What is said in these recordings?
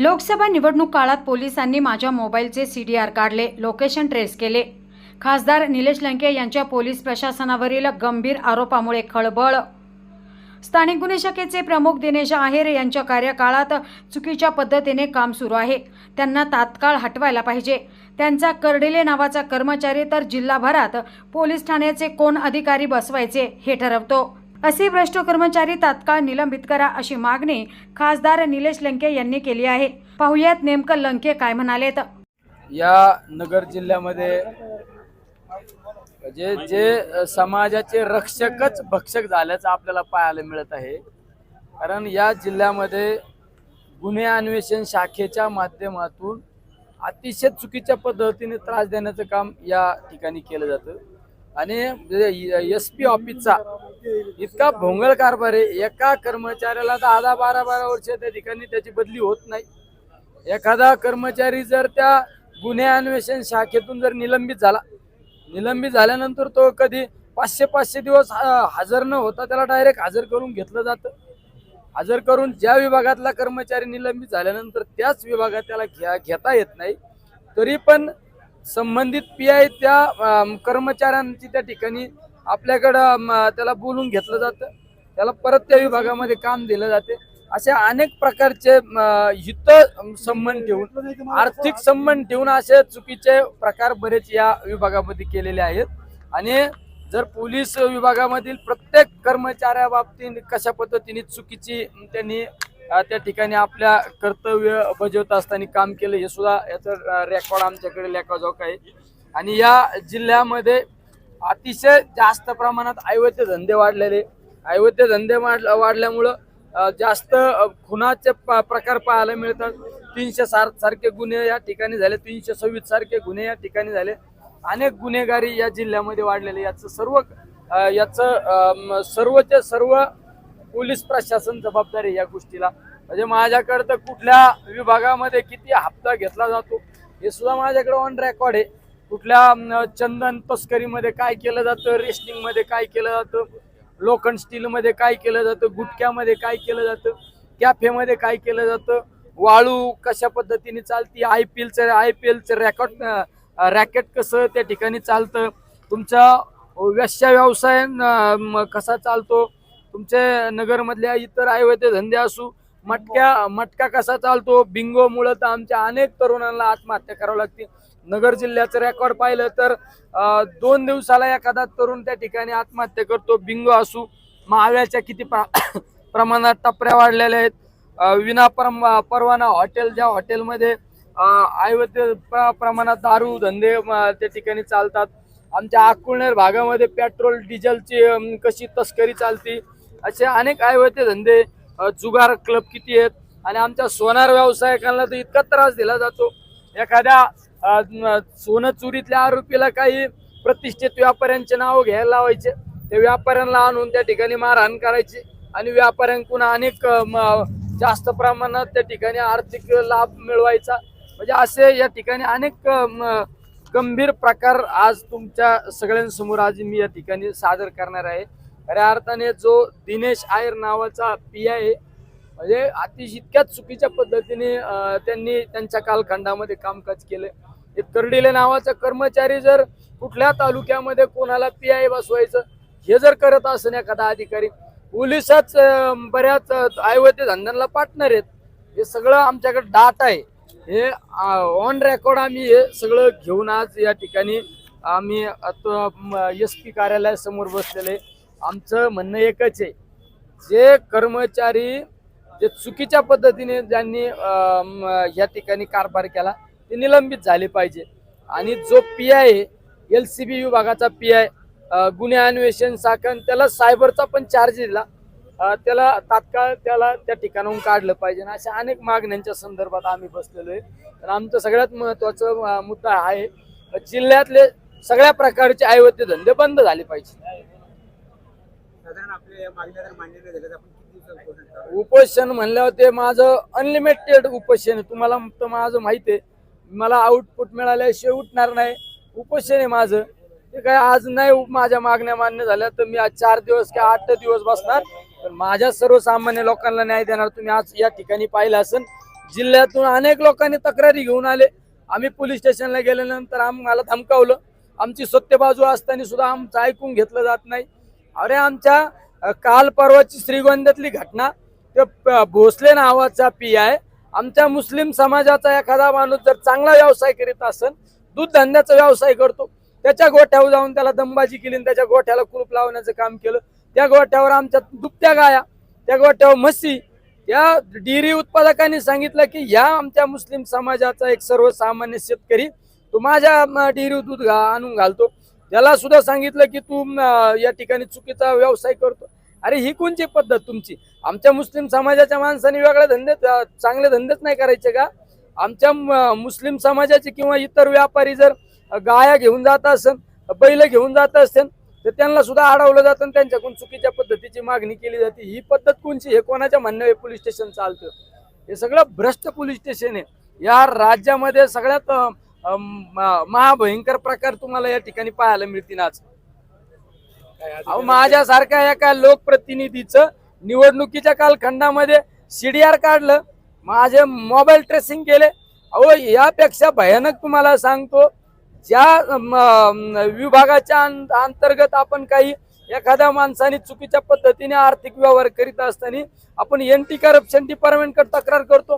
लोकसभा निवडणूक काळात पोलिसांनी माझ्या मोबाईलचे सी डी आर काढले लोकेशन ट्रेस केले. खासदार निलेश लंके यांच्या पोलीस प्रशासनावरील गंभीर आरोपामुळे खळबळ. स्थानिक गुन्हे शाखेचे प्रमुख दिनेश आहेर यांच्या कार्यकाळात चुकीच्या पद्धतीने काम सुरू आहे. त्यांना तात्काळ हटवायला पाहिजे. त्यांचा कर्डिले नावाचा कर्मचारी तर जिल्हाभरात पोलीस ठाण्याचे कोण अधिकारी बसवायचे हे ठरवतो. असे भ्रष्ट कर्मचारी तात्काळ निलंबित करा अशी मागणी खासदार निलेश लंके यांनी केली आहे. पाहुयात नेमकं लंके काय म्हणालेत. या नगर जिल्ह्यामध्ये जे जे समाजाचे रक्षकच भक्षक झाल्याचं आपल्याला पाहायला मिळत आहे. कारण या जिल्ह्यामध्ये गुन्हे अन्वेषण शाखेच्या माध्यमातून अतिशय चुकीच्या पद्धतीने त्रास देण्याचं काम या ठिकाणी केलं जातं. आणि एस पी ऑफिसचा इतका भोंगळ कारभार आहे एका कर्मचाऱ्याला दहा आधा बारा बारा वर्ष त्या ठिकाणी त्याची बदली होत नाही. एखादा कर्मचारी जर त्या गुन्हे अन्वेषण शाखेतून जर निलंबित झाला निलंबित झाल्यानंतर तो कधी पाचशे पाचशे दिवस हजर न होता त्याला डायरेक्ट हजर करून घेतलं जातं. हजर करून ज्या विभागातला कर्मचारी निलंबित झाल्यानंतर त्याच विभागात त्याला घ्या घेता येत नाही. तरी पण संबंधित पी आय त्या कर्मचाऱ्यांची त्या ठिकाणी आपल्याकडं त्याला बोलून घेतलं जातं. त्याला परत त्या विभागामध्ये काम दिलं जाते. असे अनेक प्रकारचे हित संबंध ठेवून आर्थिक संबंध ठेवून असे चुकीचे प्रकार बरेच या विभागामध्ये केलेले आहेत. आणि जर पोलीस विभागामधील प्रत्येक कर्मचाऱ्याबाबतीत कशा पद्धतीने चुकीची त्यांनी त्या ठिकाणी आपल्या कर्तव्य बजावत असताना काम केलं हे सुद्धा याचं रेकॉर्ड आमच्याकडे लेखाजोग आहे. आणि या जिल्ह्यामध्ये अतिशय जास्त प्रमाणात अवैध धंदे वाढलेले. अवैध धंदे वाढ वाढल्यामुळं जास्त खुनाचे प- प्रकार पाहायला मिळतात. तीनशे सार सारखे गुन्हे या ठिकाणी झाले. तीनशे सव्वीस सारखे गुन्हे या ठिकाणी झाले. अनेक गुन्हेगारी या जिल्ह्यामध्ये वाढलेले. याचं सर्व याचं अं, सर्व पोलीस प्रशासन जबाबदारी या गोष्टीला. म्हणजे माझ्याकडे तर कुठल्या विभागामध्ये किती हप्ता घेतला जातो हे सुद्धा माझ्याकडे ऑन रेकॉर्ड आहे. कुठल्या चंदन तस्करीमध्ये काय केलं जातं रेशनिंगमध्ये काय केलं जातं लोखंड स्टीलमध्ये काय केलं जातं गुटख्यामध्ये काय केलं जातं कॅफेमध्ये काय केलं जातं वाळू कशा पद्धतीने चालती आय पी एलचं आय पी एलचं रॅकॉट रॅकेट कसं त्या ठिकाणी चालतं तुमचा व्यवसाय व्यवसाय म- कसा चालतो तुमचे नगरमधल्या इतर अवैध धंदे असू मटक्या मटका कसा चालतो बिंगो मुळे तर आमच्या अनेक तरुणांना आत्महत्या करावं लागते. नगर जिल्ह्याचं रेकॉर्ड पाहिलं तर दोन दिवसाला एखादा तरुण त्या ठिकाणी आत्महत्या करतो. बिंगो असू महाव्याच्या किती प्र- प्रमाणात टपऱ्या वाढलेल्या आहेत. विना परम परवाना हॉटेल ज्या हॉटेलमध्ये अं, प्र- प्रमाणात दारू धंदे त्या ठिकाणी चालतात. आमच्या आकुळनेर भागामध्ये पेट्रोल डिझेलची कशी तस्करी चालती असे अनेक अवैध धंदे जुगार क्लब किती आहेत. आणि आमच्या सोनार व्यावसायिकांना तर इतका त्रास दिला जातो. एखाद्या सोनं चोरीतल्या आरोपीला काही प्रतिष्ठित व्यापाऱ्यांचे नाव घ्यायला लावायचे. त्या व्यापाऱ्यांना आणून त्या ठिकाणी मारहाण करायची आणि व्यापाऱ्यांकडून अनेक म- जास्त प्रमाणात त्या ठिकाणी आर्थिक लाभ मिळवायचा. म्हणजे असे या ठिकाणी अनेक म- गंभीर प्रकार आज तुमच्या सगळ्यांसमोर आज मी या ठिकाणी सादर करणार आहे. खऱ्या अर्थाने जो दिनेश आयर नावाचा पी आहे म्हणजे अतिशय इतक्याच चुकीच्या पद्धतीने त्यांनी त्यांच्या कालखंडामध्ये कामकाज केलं. म्हणजे कर्डिले नावाचा कर्मचारी जर कुठल्या तालुक्यामध्ये कोणाला पी आय बसवायचं हे जर करत असेल एखादा अधिकारी पोलिसच बऱ्याच अवैध धंद्यांना पार्टनर आहेत. हे सगळं आमच्याकडे डाटा आहे. हे ऑन रेकॉर्ड आम्ही हे सगळं घेऊन आज या ठिकाणी आम्ही एस पी कार्यालयासमोर बसलेले आमचं म्हणणं एकच आहे जे कर्मचारी जे चुकीच्या पद्धतीने ज्यांनी या ठिकाणी कारभार केला ते निलंबित झाले पाहिजे. आणि जो P I L C B विभागाचा पी आय गुन्हे अन्वेषण शाखा त्याला सायबरचा पण चार्ज दिला त्याला तात्काळ त्याला त्या ठिकाणाहून काढलं पाहिजे. अशा अनेक मागण्यांच्या संदर्भात आम्ही बसलेलो आहे. तर आमचं सगळ्यात महत्वाचं मुद्दा आहे जिल्ह्यातले सगळ्या प्रकारचे अवैध धंदे बंद झाले पाहिजे. उपोषण म्हणल्यावर ते माझं अनलिमिटेड उपोषण तुम्हाला माझं माहिती आहे. मला आउटपुट मिळाल्याशिवाय उठणार नाही. उपोषण आहे माझं. ते काय आज नाही माझ्या मागण्या मान्य झाल्या तर मी आज चार दिवस किंवा आठ दिवस बसणार. पण माझ्या सर्वसामान्य लोकांना न्याय देणार तुम्ही आज या ठिकाणी पाहिलं असेल जिल्ह्यातून अनेक लोकांनी तक्रारी घेऊन आले. आम्ही पोलीस स्टेशनला गेल्यानंतर आम्हाला धमकावलं. आमची सत्य बाजू असताना सुद्धा आमचं ऐकून घेतलं जात नाही. अरे आमच्या काल परवाची श्रीगोंद्यातली घटना ते भोसले नावाचा पी आहे आमच्या मुस्लिम समाजाचा एखादा माणूस जर चांगला व्यवसाय करीत असेल दूध धंद्याचा व्यवसाय करतो त्याच्या गोठ्यावर जाऊन त्याला दंबाजी केली आणि त्याच्या गोठ्याला कुलूप लावण्याचं काम केलं त्या गोठ्यावर आमच्या दुभत्या गाया त्या गोठ्यावर म्हशी या डेअरी उत्पादकांनी सांगितलं की ह्या आमच्या मुस्लिम समाजाचा एक सर्वसामान्य शेतकरी तू माझ्या डेअरी दूध घा आणून घालतो. त्याला सुद्धा सांगितलं की तू या ठिकाणी चुकीचा व्यवसाय करतो. अरे ही कोणची पद्धत तुमची? आमच्या मुस्लिम समाजाच्या माणसाने वेगळे धंदे चांगले धंदेच नाही करायचे का? आमच्या मुस्लिम समाजाचे किंवा इतर व्यापारी जर गाया घेऊन जात असेल बैल घेऊन जात असेल तर त्यांना सुद्धा अडवलं जातं आणि त्यांच्याकडून चुकीच्या पद्धतीची मागणी केली जाते. ही पद्धत कोणची? हे कोणाच्या म्हणणं पोलीस स्टेशन चालतं? हे सगळं भ्रष्ट पोलीस स्टेशन आहे. या राज्यामध्ये सगळ्यात महाभयंकर प्रकार तुम्हाला या ठिकाणी पाहायला मिळतील आज. अहो माझ्यासारख्या एका लोकप्रतिनिधीचं निवडणुकीच्या कालखंडामध्ये सीडीआर काढलं माझे मोबाईल ट्रेसिंग केले. अहो यापेक्षा भयानक तुम्हाला सांगतो ज्या विभागाच्या अं- अंतर्गत आपण काही एखाद्या माणसाने चुकीच्या पद्धतीने आर्थिक व्यवहार करीत असताना आपण एन टी करप्शन डिपार्टमेंटकडे तक्रार करतो.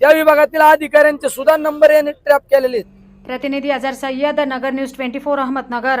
त्या विभागातील अधिकाऱ्यांचे सुद्धा नंबर याने ट्रॅप केलेले प्रतिनिधी Azhar Sayyad Nagar news twenty four Ahmednagar.